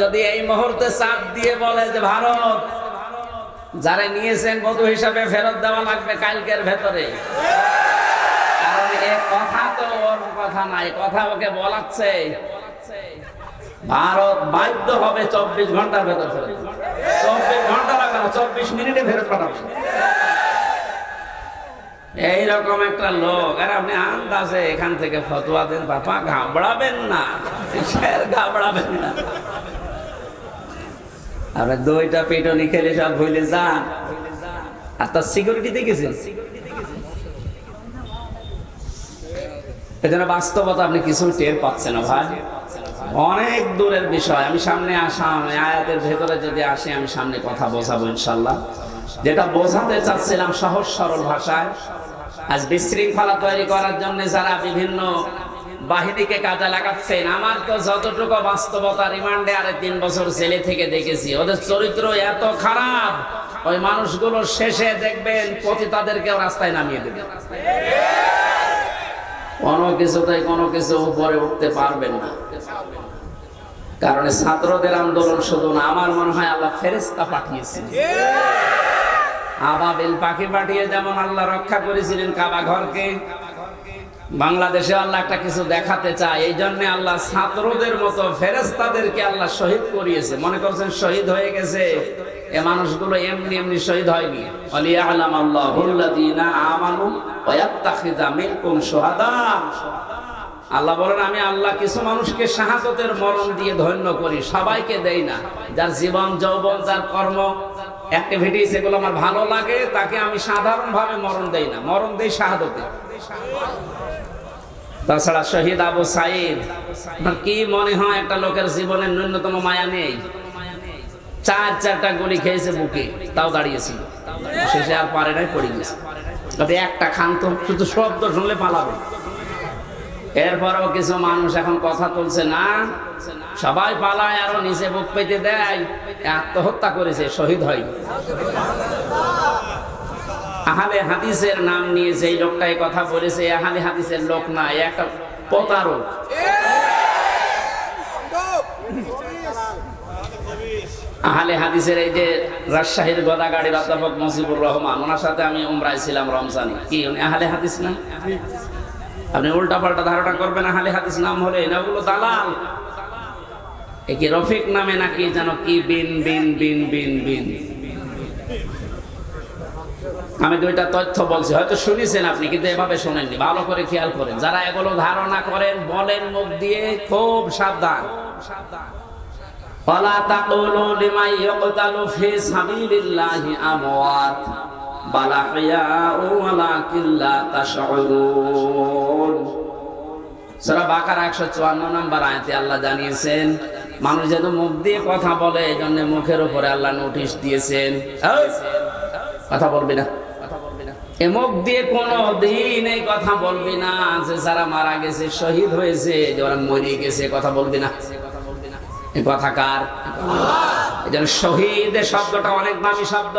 যদি এই মুহূর্তে চাপ দিয়ে বলে যে, ভারত, যারা নিয়েছেন বধু হিসাবে ফেরত দেওয়া লাগবে কালকের ভেতরে। কথা তো ওর কথা নাই, কথা ওকে বলাচ্ছে। ভারত বাধ্য হবে চব্বিশ ঘণ্টার ভেতর চব্বিশ ঘণ্টা লাগবে চব্বিশ মিনিটে ফেরত পাঠাবে। এইরকম একটা লোক, আর আপনি আন্দাজে এখান থেকে ফতোয়া দেন, বাপা, ঘাবড়াবেন না। কিসের ঘাবড়াবেন না। আপনি দুইটা পেটনি খেলে সব ভুলে যান। আর তার সিকিউরিটি দেখেছেন? এজন্য বাস্তবতা আপনি কিছু টের পাচ্ছেন ভাই। অনেক দূরের বিষয়। আমি সামনে আসাম আয়াতের ভেতরে যদি আসি, আমি সামনে কথা বোঝাবো ইনশাল্লাহ যেটা বোঝাতে চাচ্ছিলাম সহজ সরল ভাষায়, আজ বিশৃঙ্খলা তৈরি করার জন্য যারা বিভিন্ন বাহিনীকে কাজে লাগাচ্ছেন। আমার তো যতটুকু বাস্তবতা রিমান্ডে আরে তিন বছর জেলে থেকে দেখেছি। ওদের চরিত্র এত খারাপ। ওই মানুষগুলো শেষে দেখবেন পতিতাদেরকেও রাস্তায় নামিয়ে দেবে। কোনো কিছুতেই কোনো কিছু উপরে উঠতে পারবেন না। কারণ ছাত্রদের আন্দোলন শুধু না, আমার মনে হয় আল্লাহ ফেরেস্তা পাঠিয়েছেন। আবাবিল পাখি পাঠিয়ে যেমন আল্লাহ রক্ষা করেছিলেন কাবা ঘরকে বাংলাদেশে আল্লাহ একটা কিছু দেখাতে চায়, এই জন্য আল্লাহ ছাত্রদের মতো ফেরেস্তাদেরকে আল্লাহ শহীদ করিয়েছে। মনে করছেন শহীদ হয়ে গেছে? এ মানুষগুলো এমনি এমনি শহীদ হয়নি। আলিয়ালাম আল্লাহ আমানু আল্লাহ বলেন, আমি আল্লাহ কিছু মানুষকে শাহাদতের মরণ দিয়ে ধন্য করি, সবাইকে দেই না। যার জীবন, যৌবন, যার কর্ম অ্যাক্টিভিটিস এগুলো আমার ভালো লাগে, তাকে আমি সাধারণভাবে মরণ দেই না। মরণ দেই শাহাদতে। তাছাড়া শহীদ আবু সাইদ কি মনে হয় একটা লোকের জীবনের ন্যূনতম মায়া নেই? চার চারটা গুলি খেয়েছে বুকে, তাও দাঁড়িয়েছিল। শেষে আর পারে নাই, পড়ে গেছে। তবে একটা খান তো শুধু শব্দ শুনলে পালাবে। এরপরও কিছু মানুষ এখন কথা তুলছে, না, সবাই পালায়, আরও নিচে বুক পেতে দেয়। আত্মহত্যা করেছে, শহীদ হয় আহালে হাদিসের নাম নিয়ে যেই লোকটাই কথা বলেছে আহালে হাদিসের লোক না একটা প্রতারক। আহলে হাদিসের এই যে রাজশাহীর গদাগাড়ির অধ্যাপক মজিবুর রহমান, ওনার সাথে আমি উমরায় ছিলাম রমজানে। কি, উনি আহলে হাদিস না? আপনি উল্টা পাল্টা ধারণা করবেন আহলে হাদিস নাম হলে না ওগুলো দালাল। এ কি রফিক নামে নাকি যেন কি বিন বিন বিন বিন বিন? আমি দুইটা তথ্য বলছি। হয়তো শুনেছেন আপনি, কিন্তু এভাবে শোনেননি। ভালো করে খেয়াল করেন। যারা এগুলো ধারণা করেন, বলেন মুখ দিয়ে, খুব সাবধান। আল্লাহ জানিয়েছেন, মানুষ যেন মুখ দিয়ে কথা বলে এই জন্য মুখের উপরে আল্লাহ নোটিশ দিয়েছেন। কথা বলবি না। এ মুখ দিয়ে কোনো দিন এই কথা বলবি না যে যারা মারা গেছে, শহীদ হয়েছে, যে ওরা মরে গেছে কথা বলবি না। এই কথা কার? এই জন্য শহীদ শব্দটা অনেক দামি শব্দ।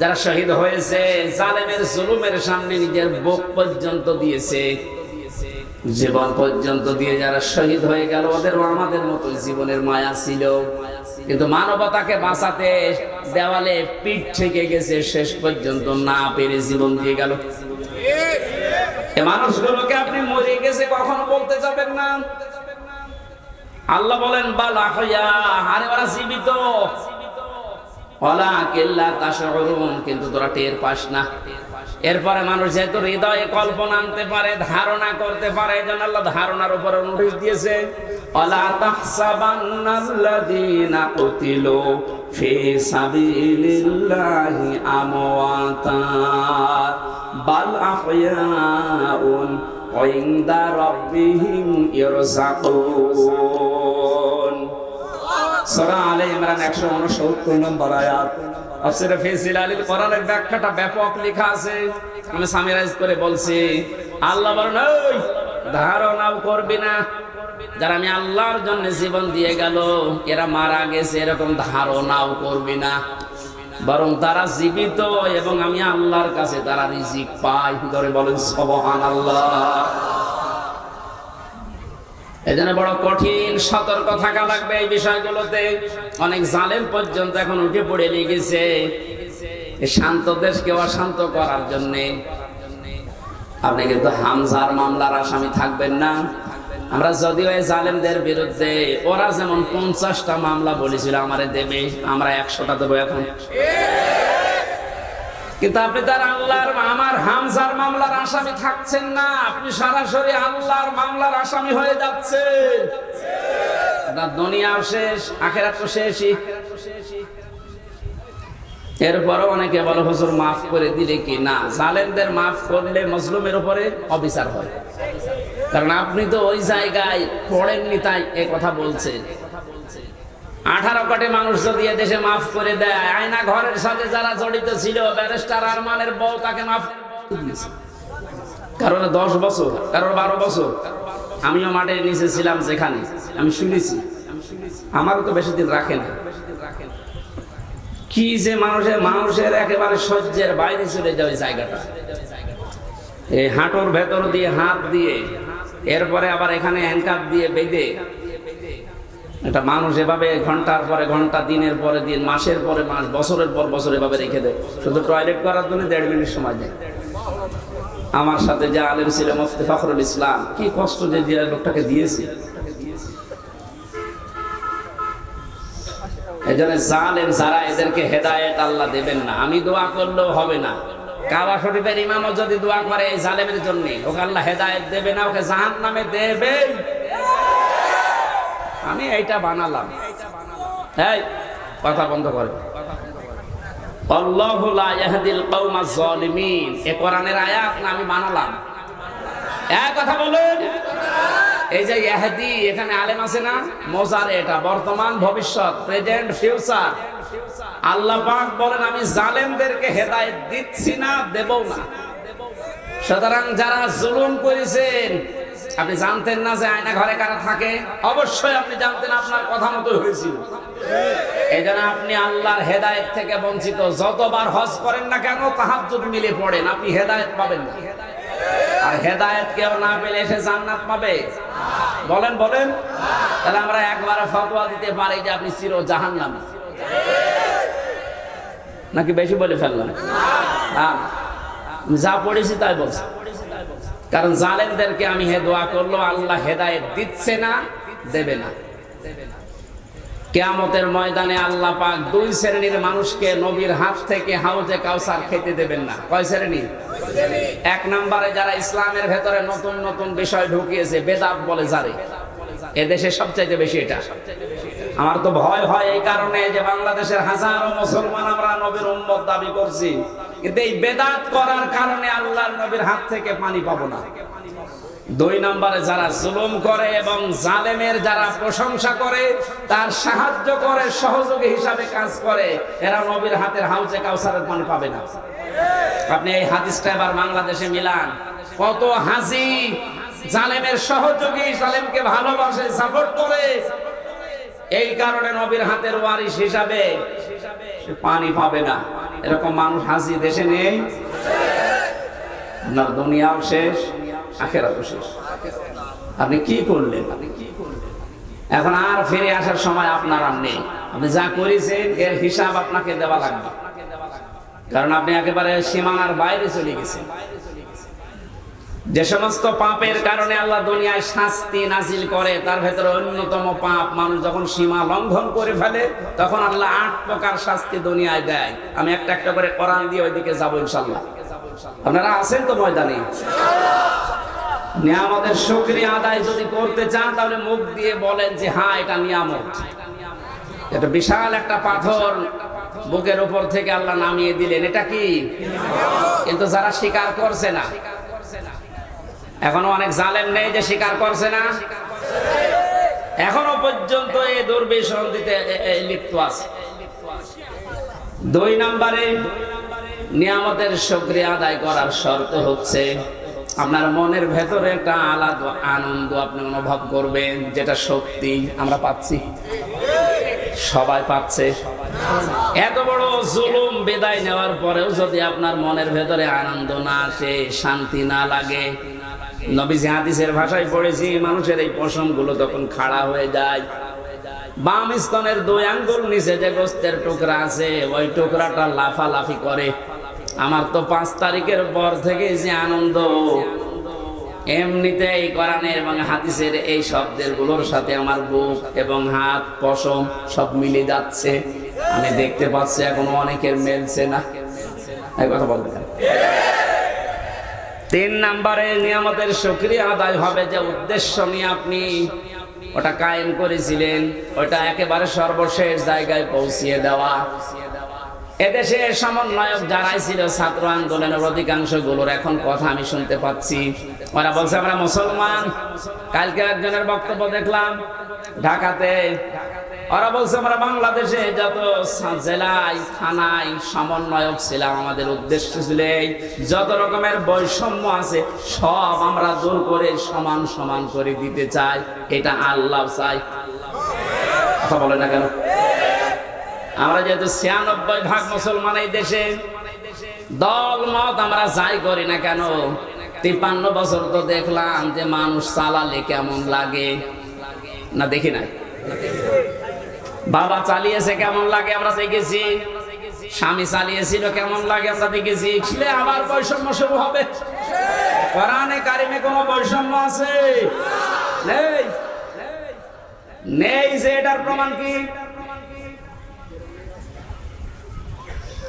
যারা শহীদ হয়েছে, জালেমের জুলুমের সামনে নিজের বোক পর্যন্ত দিয়েছে। জীবন পর্যন্ত দিয়ে যারা শহীদ হয়ে গেল, ওদেরও আমাদের মতো জীবনের মায়া ছিল। কিন্তু মানবতাকে বাঁচাতে দেওয়ালে পিঠ থেকে গেছে, শেষ পর্যন্ত না পেরে জীবন দিয়ে গেল। মানুষগুলোকে আপনি মরে গেছে কখনো বলতে যাবেন না। আল্লাহ বলেন, বালা হইয়া, আরে ওরা জীবিত। অলা কেল্লা তাশরুন কিন্তু তোরা টের পাস না। এরপরে মানুষ যেহেতু হৃদয়ে কল্পনা আনতে পারে, ধারণা করতে পারে, এই জন্য আল্লাহ ধারণার উপরে নোটিশ দিয়েছে, অলা তাহসাবান্নাল্লাযীনা কুতিলু ফি সাবিলিল্লাহি আমওয়াতা, বাল আহইয়াউন ইনদা রাব্বিহিম ইরসাকুন সূরা আলে ইমরান 169 নম্বর আয়াত। ধারণাও না। যারা আমি আল্লাহর জন্য জীবন দিয়ে গেল, এরা মারা গেছে, এরকম ধারণাও করবি না। বরং তারা জীবিত এবং আমি আল্লাহর কাছে তারা রিজিক পাই। ধরে বলেন সবহান আল্লাহ এজন্য বড় কঠিন সতর্ক থাকা লাগবে এই বিষয়গুলোতে। অনেক জালেম পর্যন্ত এখন উঠে পড়ে এই শান্ত দেশকে অশান্ত করার জন্যে। আপনি কিন্তু হামজার মামলার আসামি থাকবেন না। আমরা যদিও এই জালেমদের বিরুদ্ধে ওরা যেমন পঞ্চাশটা মামলা বলেছিল আমারে দেবে, আমরা একশোটা দেবো এখন। কিন্তু আপনি তার আল্লাহর আমার হামজার মামলার আসামি থাকছেন না। আপনি সরাসরি আল্লাহর মামলার আসামি হয়ে যাচ্ছেন। আপনার দুনিয়াও শেষ, আখেরাত তো শেষই। এরপরও অনেকে বলে, হুজুর, মাফ করে দিলে কি? না, জালেমদের মাফ করলে মজলুমের উপরে অবিচার হয়। কারণ আপনি তো ওই জায়গায় পড়েননি, তাই এ কথা বলছেন। আঠারো কোটি মানুষ যদি দেশে মাফ করে দেয়, আয়না ঘরের সাথে যারা জড়িত ছিল, ব্যারিস্টার আরমানের বউ তাকে মাফ কারণ দশ বছর, কারণ বারো বছর। আমিও মাঠের নিচে ছিলাম যেখানে, আমি শুনেছি। আমারও তো বেশি দিন রাখে না কি যে মানুষের মানুষের একেবারে সহ্যের বাইরে চলে যায় জায়গাটা। এই হাঁটুর ভেতর দিয়ে হাত দিয়ে, এরপরে আবার এখানে হ্যান্ডকাপ দিয়ে বেঁধে একটা মানুষ এভাবে ঘণ্টার পরে ঘণ্টা, দিনের পরে দিন, মাসের পরে মাস, বছরের পর বছর এভাবে রেখে দেয়। শুধু টয়লেট করার জন্য দেড় মিনিট সময় দেয়। আমার সাথে যে আলেম ছিল মুফতি ফখরুল ইসলাম, কি কষ্ট যে লোকটাকে দিয়েছে। যারা এদেরকে হেদায়েত আল্লাহ দেবেন না। আমি দোয়া করলেও হবে না। কাবা শরীফের ইমামও যদি দোয়া করে এই জালেমের জন্য, ওকে আল্লাহ হেদায়েত দেবে না, ওকে জাহান নামে দেবে আমি এইটা বানালাম। এই, কথা বন্ধ করে। এ কোরআনের আয়াত আমি বানালাম। এক কথা বলুন। এই যে এখানে এটা। বর্তমান, ভবিষ্যৎ, প্রেজেন্ট, ফিউচার। আল্লাহ বলেন, আমি জালেমদেরকে হেদায়েত দিচ্ছি না দেবও না। সুতরাং যারা জুলুম করেছেন আপনি জানতেন না যে আয়না ঘরে কারা থাকে? অবশ্যই আপনি জানতেন আপনার কথা মতো হয়েছিল। এই জন্য আপনি আল্লাহর হেদায়েত থেকে বঞ্চিত। যতবার হজ করেন না কেন তাহাজ্জুদ মিলে পড়েন। আপনি হেদায়েত পাবেন না। আর হেদায়েত কেউ না পেলে এসে জান্নাত পাবে। বলেন বলেন। তাহলে আমরা একবার ফতোয়া দিতে পারি যে আপনি চির জাহান্নামী। নাকি বেশি বলে ফেললাম? না যা পড়েছি তাই বলছি। কারণ জালেমদেরকে আমি হে দোয়া করল, আল্লাহ হেদায়েত দিচ্ছে না, দেবে না। কেয়ামতের ময়দানে আল্লাহ পাক দুই শ্রেণির মানুষকে নবীর হাত থেকে হাউজে কাউসার খেতে দেবেন না। কয় শ্রেণি? এক নম্বরে যারা ইসলামের ভেতরে নতুন নতুন বিষয় ঢুকিয়েছে, বেদাত বলে যারে। এদেশে সবচাইতে বেশি এটা। আমার তো ভয় হয় এই কারণে যে বাংলাদেশের হাজারো মুসলমান আমরা নবীর উম্মত দাবি করছি। কিন্তু এই বেদাত করার কারণে আল্লাহর নবীর হাত থেকে পানি পাবো না। দুই নম্বরে যারা জুলুম করে এবং জালেমের যারা প্রশংসা করে, তার সাহায্য করে, সহযোগী হিসাবে কাজ করে, এরা নবীর হাতের হাউজে কাউসারের পানি পাবে না। আপনি এই হাদিসটা এবার বাংলাদেশে মিলান। কত হাজি জালেমের সহযোগী জালেমকে ভালোবাসে, সাপোর্ট করে এই কারণে নবীর হাতের ওয়ারিশ হিসাবে সে পানি পাবে না। এরকম মানুষ হাসি দেশে নেই। আপনার দুনিয়াও শেষ, আখেরাতও শেষ। আপনি কি করলেন আপনি কি করলেন? এখন আর ফিরে আসার সময় আপনার আর নেই। আপনি যা করেছেন, এর হিসাব আপনাকে দেওয়া লাগবে। কারণ আপনি একেবারে সীমানার বাইরে চলে গেছেন। যে সমস্ত পাপের কারণে আল্লাহ দুনিয়ায় শাস্তি নাজিল করে, তার ভেতরে অন্যতম পাপ মানুষ যখন সীমা লঙ্ঘন করে ফেলে, তখন আল্লাহ আট প্রকার শাস্তি দুনিয়ায় দেয়। আমি একটা একটা করে কোরআন দিয়ে ওইদিকে যাব ইনশাল্লাহ আপনারা আছেন তো ময়দানে? নিয়ামতের শুকরিয়া আদায় যদি করতে চান, তাহলে মুখ দিয়ে বলেন যে হ্যাঁ এটা নিয়ামত। এটা বিশাল একটা পাথর। বুকের উপর থেকে আল্লাহ নামিয়ে দিলেন। এটা কি? কিন্তু যারা স্বীকার করছে না এখনও অনেক জালেম নেই যে স্বীকার করছে না? এখনও পর্যন্ত এই দুর্বিষণ দিতে লিপ্ত আছে। দুই নম্বরে নিয়ামতের সক্রিয় আদায় করার শর্ত হচ্ছে আপনার মনের ভেতরে একটা আলাদা আনন্দ আপনি অনুভব করবেন, যেটা সত্যি আমরা পাচ্ছি। সবাই পাচ্ছে। এত বড় জুলুম বেদায় নেওয়ার পরেও যদি আপনার মনের ভেতরে আনন্দ না আসে, শান্তি না লাগে নবীজি হাদিসের ভাষায় পড়েছি, মানুষের এই পশমগুলো তখন খাড়া হয়ে যায়। বাম স্তনের দুই আঙ্গুল নিচে যে গোস্তের টুকরা আছে, ওই টুকরাটা লাফালাফি করে। আমার তো পাঁচ তারিখের পর থেকে যে আনন্দ। এমনিতে এই কোরআনের এবং হাদিসের এই শব্দেরগুলোর সাথে আমার বুক এবং হাত, পশম সব মিলে যাচ্ছে। আমি দেখতে পাচ্ছি এখনও অনেকের মেলছে না। এই কথা বলতে। তিন নাম্বারে নিয়ামতের সক্রিয় আদায় হবে যে উদ্দেশ্য নিয়ে আপনি ওটা কায়েম করেছিলেন, ওটা একেবারে সর্বশেষ জায়গায় পৌঁছিয়ে দেওয়া। এদেশে সমন্বয়ক যারাই ছিল ছাত্র আন্দোলনের অধিকাংশগুলোর এখন কথা আমি শুনতে পাচ্ছি। ওরা বলছে, আমরা মুসলমান। কালকে একজনের বক্তব্য দেখলাম, ঢাকাতে ওরা বলছে, আমরা বাংলাদেশে যত জেলায়, থানায় সমন্বয়ক ছিলাম, আমাদের উদ্দেশ্য ছিল যত রকমের বৈষম্য আছে, সব আমরা দূর করে সমান সমান করে দিতে চাই। এটা আল্লাহ চাই কথা বলে না কেন? আমরা যেহেতু ছিয়ানব্বই ভাগ মুসলমান এই দেশে, দল, মত আমরা যাই করি না কেন? তিপ্পান্ন বছর তো দেখলাম যে মানুষ চালালে কেমন লাগে। না, দেখি নাই? বাবা চালিয়েছে কেমন লাগে আমরা দেখেছি। স্বামী চালিয়েছিল কেমন লাগে আমরা দেখেছি। ছেলে আবার বৈষম্য শুরু হবে। কোরআনে কারিমে কোনো বৈষম্য আছে? নেই। নেই যে এটার প্রমাণ কি?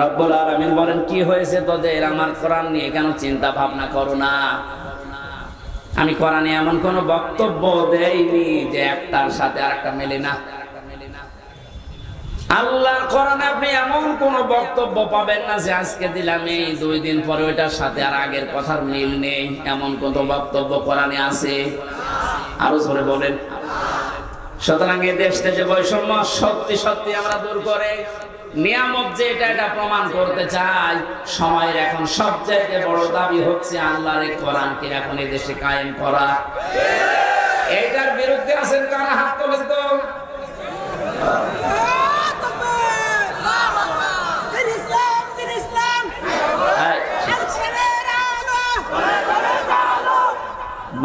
রব্বুল আলামিন বলেন, কি হয়েছে তোদের? আমার কোরআন নিয়ে কেন চিন্তা ভাবনা করো না? আমি কোরআনে এমন কোন বক্তব্য দেইনি যে একটার সাথে মেলে না। আল্লাহর কোরআনে আপনি এমন কোন বক্তব্য পাবেন না যে আজকে দিলাম, এই দুই দিন পরে ওইটার সাথে আর আগের কথার মিল নেই। এমন কোন বক্তব্য কোরআনে আছে? আরও জোরে বলেন। সুতরাং এই দেশ থেকে বৈষম্য সত্যি সত্যি আমরা দূর করে। নিয়ামত যে এটা এটা প্রমাণ করতে চাই সময়ের এখন সবচাইতে বড় দাবি হচ্ছে আল্লাহর কোরআনকে এখন এই দেশে কায়েম করা। এইটার বিরুদ্ধে আছেন কারা? হাত তোলেন তো। হ্যাঁ,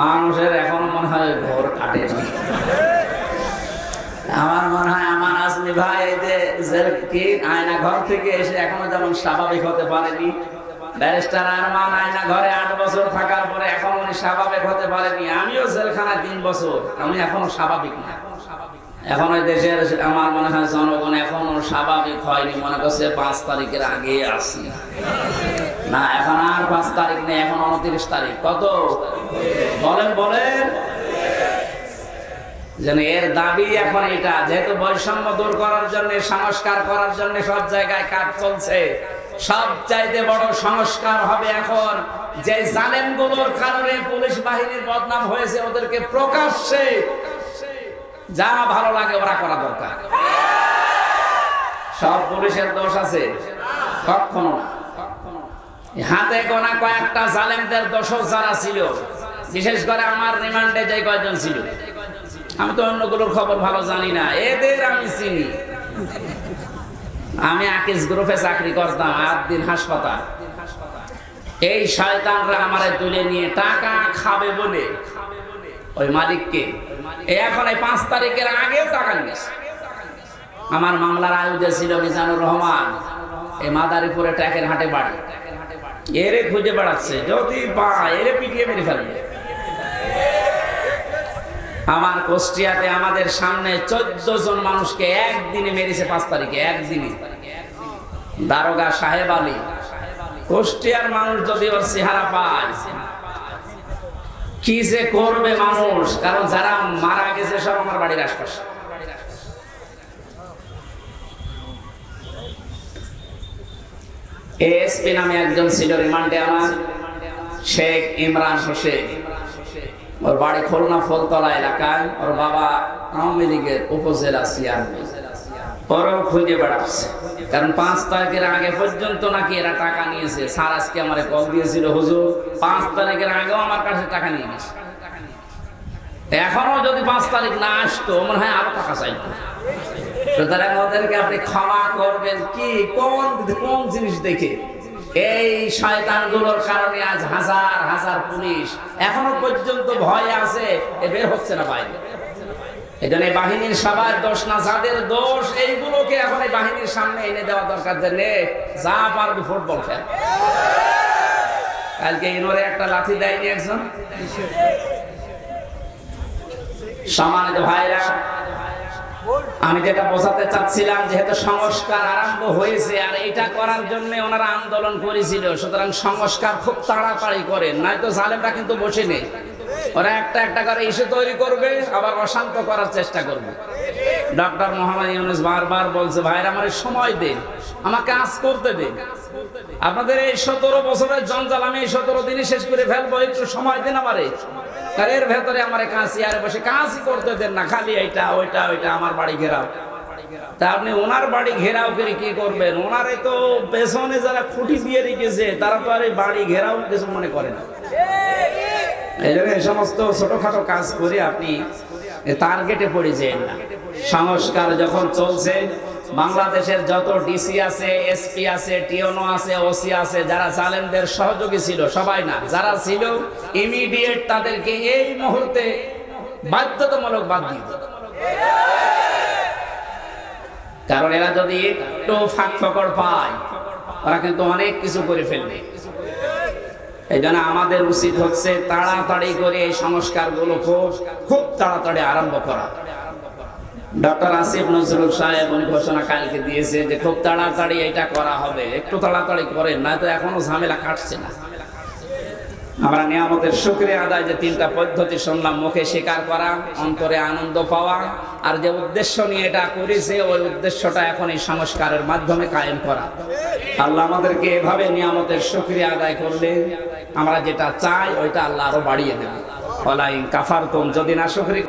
মানুষের এখন মনে হয় ঘর কাটে। আমার মনে হয় আমার ভাই যে কি? আয়না ঘর থেকে এসে এখনও যেমন স্বাভাবিক হতে পারেনি। ব্যারিস্টার আরমান আয়না ঘরে আট বছর থাকার পরে এখন উনি স্বাভাবিক হতে পারেনি। আমিও জেলখানায় তিন বছর। আমি এখনও স্বাভাবিক না। এখন ওই দেশের আমার মনে হয় জনগণ এখনও স্বাভাবিক হয়নি। মনে করছে পাঁচ তারিখের আগে আসি। না, এখন আর পাঁচ তারিখ নেই, এখন উনত্রিশ তারিখ। কত? বলেন বলেন। যেন এর দাবি এখন এটা, যেহেতু বৈষম্য দূর করার জন্য, সংস্কার করার জন্য সব জায়গায় কাজ চলছে, সব চাইতে বড় সংস্কার হবে এখন। যে জালেমগুলোর কারণে পুলিশ বাহিনীর বদনাম হয়েছে, ওদেরকে প্রকাশ্যে যা ভালো লাগে ওরা করা দরকার। সব পুলিশের দোষ আছে? কখনো হাতে গোনা কয়েকটা জালেমদের দোষক যারা ছিল, বিশেষ করে আমার রিমান্ডে যে কয়েকজন ছিল। আমি তো অন্যগুলোর খবর ভালো জানি না। এদের আমি চিনি। আমি আকিস গ্রুপে চাকরি করতাম আট দিন হাসপাতাল। এই শয়তানরা আমারে তুলে নিয়ে টাকা খাবে বলে। ওই মালিককে। এখন এই পাঁচ তারিখের আগে টাকা নিয়েছে আমার মামলার আয়ুধে ছিল মিজানুর রহমান। এই মাদারীপুরে ট্যাকের হাটে বাড়ি। এরে খুঁজে বেড়াচ্ছে। যদি পা এরে পিটিয়ে মেরে ফেলবে। আমার কুষ্টিয়াতে আমাদের সামনে চোদ্দ জন মানুষকে একদিনে মেরেছে পাঁচ তারিখে, একদিনে। দারোগা সাহেব আলী, কুষ্টিয়ার মানুষ যদি ওর চেহারা পায়, কি যে করবে মানুষ? কারণ যারা মারা গেছে সব আমার বাড়ির আশপাশে। এএসপি নামে একজন ছিল রিমান্ডে আমার, শেখ ইমরান হোসেন। ওর বাড়ি খুলনা ফলতলা এলাকায়। ওর বাবা আওয়ামী লীগের উপজেলা চেয়ারম্যান ওরাও খুঁজে বেড়াচ্ছে। কারণ পাঁচ তারিখের আগে পর্যন্ত নাকি এরা টাকা নিয়েছে। স্যার আজকে আমার কল দিয়েছিল, হুজুর, পাঁচ তারিখের আগেও আমার কাছে টাকা নিয়ে গেছে। এখনও যদি পাঁচ তারিখ না আসতো, মনে হয় আরও টাকা চাইতো। সুতরাং ওদেরকে আপনি ক্ষমা করবেন। কি, কোন কোন জিনিস দেখে? এই শয়তানগুলোর কারণে আজ হাজার হাজার পুলিশ এখনও পর্যন্ত ভয় আছে। এ বের হচ্ছে না বাইরে এই বাহিনীর সবার দোষ না, যাদের দোষ এইগুলোকে এখন এই বাহিনীর সামনে এনে দেওয়া দরকার যে, নে, যা পারবি ফুটবল খেল। কালকে ইনোরে একটা লাথি দেয়নি একজন? সম্মানিত ভাইরা আমি যেটা বোঝাতে চাচ্ছিলাম, যেহেতু সংস্কার আরম্ভ হয়েছে আর এটা করার জন্য ওনারা আন্দোলন করেছিল, সুতরাং সংস্কার খুব তাড়াতাড়ি করেন। নয়তো জালেমরা কিন্তু বসে নেই ওরা একটা একটা করে ইস্যু তৈরি করবে, আবার অশান্ত করার চেষ্টা করবে। ডক্টর মোহাম্মদ ইউনুস বারবার বলছে ভাইরা আমার সময় দিন, আমাকে আজ করতে দিন। আপনাদের এই সতেরো বছরের জঞ্জাল, আমি এই সতেরো দিনই শেষ করে ফেলব, একটু সময় দিন আমারে। আর এর ভেতরে আমার কাঁচি আর বসে কাঁচি করতে দেন না, খালি এইটা, ওইটা ওইটা, আমার বাড়ি ঘেরাও। তা আপনি ওনার বাড়ি ঘেরাও করে কি করবেন? ওনারে তো পেছনে যারা খুঁটি দিয়ে রেখেছে, তারা তো আর এই বাড়ি ঘেরাও কিছু মনে করে না। এই জন্য এই সমস্ত ছোটখাটো কাজ করে আপনি টার্গেটে পড়ে যেন না। সংস্কার যখন চলছে বাংলাদেশের যত ডিসি আছে, এসপি আছে, টিওনো আছে, ওসি আছে, যারা জালেমদের সহযোগী ছিল, সবাই না, যারা ছিল ইমিডিয়েট তাদেরকে এই মুহূর্তে বাধ্যতামূলক বাদ দিত কারণ এরা যদি একটু ফাঁক ফকর পায়, ওরা কিন্তু অনেক কিছু করে ফেলবে। এই জন্য আমাদের উচিত হচ্ছে তাড়াতাড়ি করে এই সংস্কারগুলো খুব খুব তাড়াতাড়ি আরম্ভ করা। ডক্টর আসিফ নজরুল সাহেব উনি ঘোষণা কালকে দিয়েছে যে খুব তাড়াতাড়ি এটা করা হবে। একটু তাড়াতাড়ি করেন না তো এখনও ঝামেলা কাটছে না। আমরা নিয়ামতের শুক্রিয়া আদায় যে তিনটা পদ্ধতি শুনলাম, মুখে স্বীকার করা, অন্তরে আনন্দ পাওয়া, আর যে উদ্দেশ্য নিয়ে এটা করেছে, ওই উদ্দেশ্যটা এখন এই সংস্কারের মাধ্যমে কায়েম করা। আল্লাহ আমাদেরকে এভাবে নিয়ামতের শুক্রিয়া আদায় করলে আমরা যেটা চাই, ওইটা আল্লাহ আরও বাড়িয়ে দেবে। ফলাই কাফার যদি না শুক্রিয়া